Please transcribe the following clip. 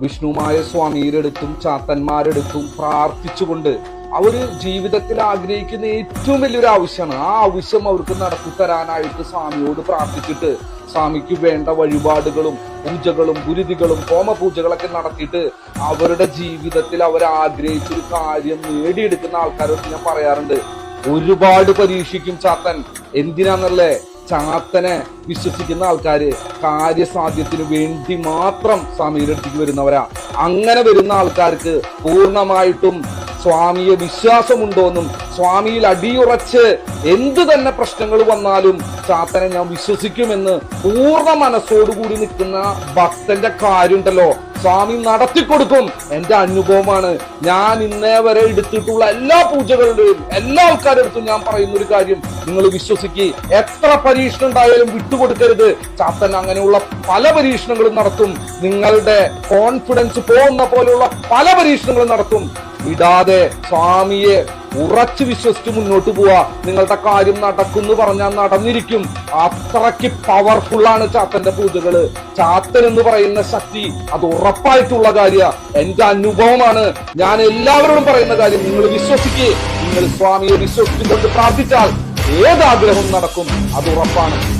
വിഷ്ണുമായ സ്വാമിയുടെ ചാത്തന്മാരെടുത്തും പ്രാർത്ഥിച്ചുകൊണ്ട് അവർ ജീവിതത്തിൽ ആഗ്രഹിക്കുന്ന ഏറ്റവും വലിയൊരു ആവശ്യമാണ്. ആ ആവശ്യം അവർക്ക് നടത്തി തരാനായിട്ട് സ്വാമിയോട് പ്രാർത്ഥിച്ചിട്ട് സ്വാമിക്ക് വേണ്ട വഴിപാടുകളും പൂജകളും ഗുരുതികളും ഹോമപൂജകളൊക്കെ നടത്തിയിട്ട് അവരുടെ ജീവിതത്തിൽ അവർ ആഗ്രഹിച്ചൊരു കാര്യം നേടിയെടുക്കുന്ന ആൾക്കാരോട് ഞാൻ പറയാറുണ്ട്. ഒരുപാട് പരീക്ഷിക്കും ചാത്തൻ. എന്തിനാന്നല്ലേ? ചാത്തനെ വിശ്വസിക്കുന്ന ആൾക്കാർ കാര്യസാധ്യത്തിന് വേണ്ടി മാത്രം സ്വാമിയുടെ അടുത്തേക്ക് വരുന്നവരാ. അങ്ങനെ വരുന്ന ആൾക്കാർക്ക് പൂർണമായിട്ടും സ്വാമിയെ വിശ്വാസമുണ്ടോന്നും സ്വാമിയിൽ അടിയുറച്ച് എന്ത് തന്നെ പ്രശ്നങ്ങൾ വന്നാലും ചാത്തനെ ഞാൻ വിശ്വസിക്കുമെന്ന് പൂർണ മനസ്സോടുകൂടി നിൽക്കുന്ന ഭക്തന്റെ കാര്യമുണ്ടല്ലോ. സ്വാമി നടത്തിക്കൊടുക്കും എന്റെ അനുഭവമാണ്. ഞാൻ ഇന്നേ വരെ എടുത്തിട്ടുള്ള എല്ലാ പൂജകളുടെയും എല്ലാ ആൾക്കാരുടെ അടുത്തും ഞാൻ പറയുന്ന ഒരു കാര്യം. നിങ്ങൾ വിശ്വസിക്കുക എത്ര പരീക്ഷണം ഉണ്ടായാലും വിട്ടുകൊടുക്കരുത്. ചാത്തൻ അങ്ങനെയുള്ള പല പരീക്ഷണങ്ങളും നടത്തും. നിങ്ങളുടെ കോൺഫിഡൻസ് പോകുന്ന പോലെയുള്ള പല പരീക്ഷണങ്ങളും നടത്തും. വിടാതെ സ്വാമിയെ ഉറച്ചു വിശ്വസിച്ച് മുന്നോട്ട് പോവാ. നിങ്ങളുടെ കാര്യം നടക്കുന്നു പറഞ്ഞാൽ നടന്നിരിക്കും. അത്രയ്ക്ക് പവർഫുള്ളാണ് ചാത്തന്റെ പൂജകൾ. ചാത്തൻ എന്ന് പറയുന്ന ശക്തി അത് ഉറപ്പായിട്ടുള്ള കാര്യ. എന്റെ അനുഭവമാണ്. ഞാൻ എല്ലാവരോടും പറയുന്ന കാര്യം നിങ്ങൾ വിശ്വസിക്കുക നിങ്ങൾ സ്വാമിയെ വിശ്വസിച്ചുകൊണ്ട് പ്രാർത്ഥിച്ചാൽ ഏതാഗ്രഹവും നടക്കും? അത് ഉറപ്പാണ്.